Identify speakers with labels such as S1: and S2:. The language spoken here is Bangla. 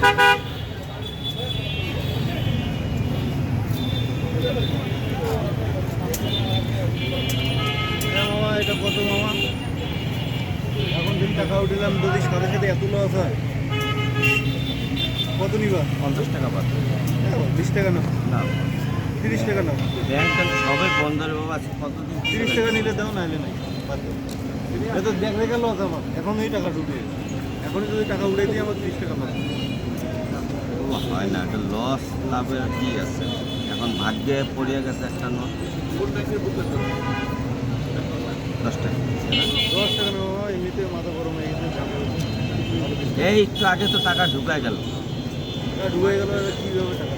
S1: হ্যাঁ মামা এটা কত মামা? এখন দিন টাকা উঠিলাম যদি সাথে সাথে এত লস হয় কত নিবা?
S2: পঞ্চাশ টাকা পাচ্ছে
S1: বিশ টাকা না
S2: না।
S1: তিরিশ টাকা না
S2: ব্যাংক সবাই বন্ধ রে বাবা আছে কতদিন
S1: তিরিশ টাকা নিলে দাও না হলে নাই। এটা দেখলে গেল আমার। এখনই টাকা ঢুকে এখনই যদি টাকা উঠে দিই আমার তিরিশ টাকা পাবো
S2: হয় না এটা লস লাভের কি আছে? এখন ভাগ্যে পড়িয়ে গেছে একটা নোট দশ টাকা।
S1: দশ টাকা এমনিতে মাথা গরম হয়ে গেছে।
S2: এই একটু আগে তো টাকা ঢুকায় গেল।
S1: ঢুকায় ঢুকে গেল কীভাবে টাকা